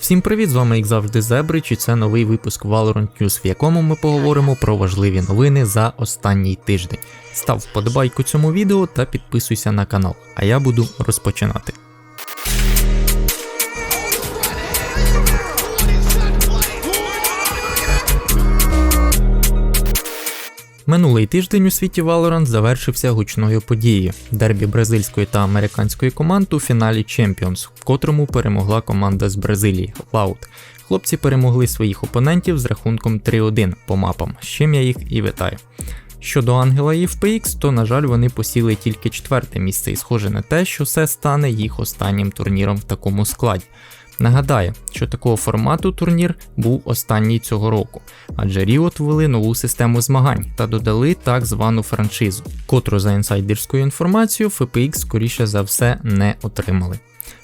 Всім привіт, з вами як завжди Зебрич і це новий випуск Valorant News, в якому ми поговоримо про важливі новини за останній тиждень. Став вподобайку цьому відео та підписуйся на канал, а я буду розпочинати. Минулий тиждень у світі Valorant завершився гучною подією дербі бразильської та американської команд у фіналі Champions, в котрому перемогла команда з Бразилії Loud. Хлопці перемогли своїх опонентів з рахунком 3-1 по мапам, з чим я їх і вітаю. Щодо Ангела і FPX, то на жаль вони посіли тільки четверте місце і схоже на те, що це стане їх останнім турніром в такому складі. Нагадаю, що такого формату турнір був останній цього року, адже Riot ввели нову систему змагань та додали так звану франшизу, котру за інсайдерською інформацією FPX скоріше за все не отримали.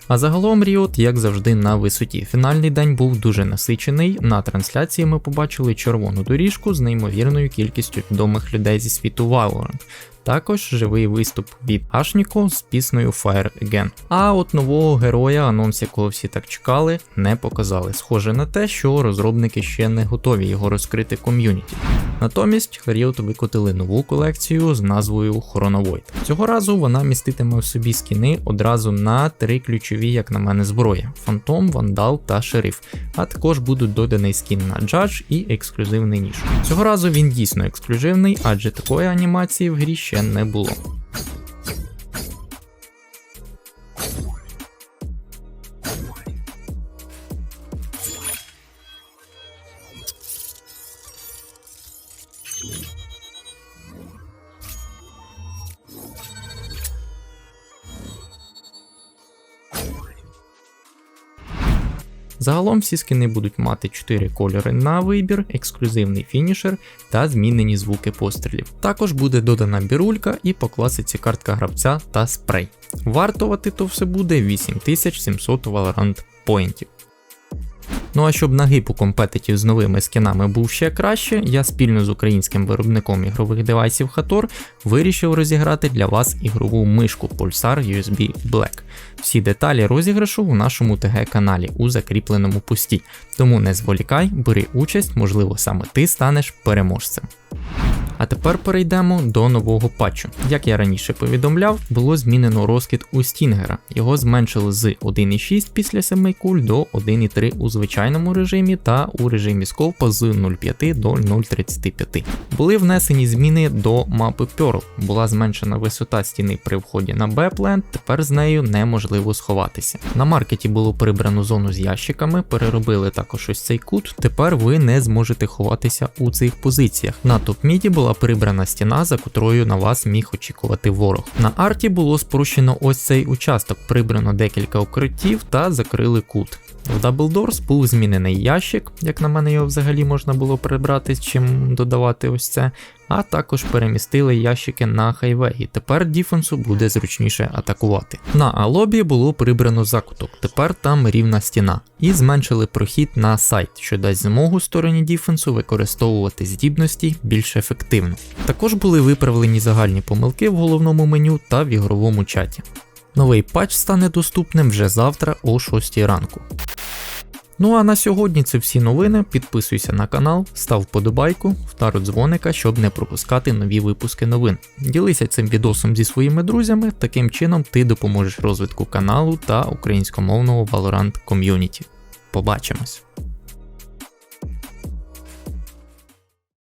А загалом Riot, як завжди, на висоті. Фінальний день був дуже насичений. На трансляції ми побачили червону доріжку з неймовірною кількістю відомих людей зі світу Valorant. Також живий виступ від Ашніко з піснею Fire Again. А от нового героя, анонс якого всі так чекали, не показали. Схоже на те, що розробники ще не готові його розкрити ком'юніті. Натомість Riot викотили нову колекцію з назвою Chronovoid. Цього разу вона міститиме в собі скіни одразу на три ключові, як на мене, зброї: Фантом, Вандал та Шериф. А також будуть доданий скін на Джадж і ексклюзивний ніж. Цього разу він дійсно ексклюзивний, адже такої анімації в грі ще не було. Загалом всі скини будуть мати 4 кольори на вибір, ексклюзивний фінішер та змінені звуки пострілів. Також буде додана бірулька і по класиці картка гравця та спрей. Вартувати то все буде 8700 Valorant поінтів. Ну а щоб нагиб у компетитів з новими скінами був ще краще, я спільно з українським виробником ігрових девайсів Hator вирішив розіграти для вас ігрову мишку Pulsar USB Black. Всі деталі розіграшу у нашому ТГ каналі у закріпленому пості. Тому не зволікай, бери участь, можливо, саме ти станеш переможцем. А тепер перейдемо до нового патчу. Як я раніше повідомляв, було змінено розкид у Стінгера. Його зменшили з 1.6 після 7 куль до 1.3 у звичайному режимі та у режимі скопа з 0.5 до 0.35. Були внесені зміни до мапи Pearl. Була зменшена висота стіни при вході на Бепленд, тепер з нею неможливо сховатися. На маркеті було прибрано зону з ящиками, переробили також ось цей кут. Тепер ви не зможете ховатися у цих позиціях. На топ-міді була прибрана стіна, за котрою на вас міг очікувати ворог. На арті було спрощено ось цей участок, прибрано декілька укриттів та закрили кут. В Double Doors був змінений ящик, як на мене його взагалі можна було прибрати, чим додавати ось це. А також перемістили ящики на хайвей, і тепер Діфенсу буде зручніше атакувати. На Алобі було прибрано закуток, тепер там рівна стіна. І зменшили прохід на сайт, що дасть змогу стороні Діфенсу використовувати здібності більш ефективно. Також були виправлені загальні помилки в головному меню та в ігровому чаті. Новий патч стане доступним вже завтра о 6 ранку. Ну а на сьогодні це всі новини. Підписуйся на канал, став вподобайку, втару дзвоника, щоб не пропускати нові випуски новин. Ділися цим відосом зі своїми друзями, таким чином ти допоможеш розвитку каналу та українськомовного Valorant ком'юніті. Побачимось!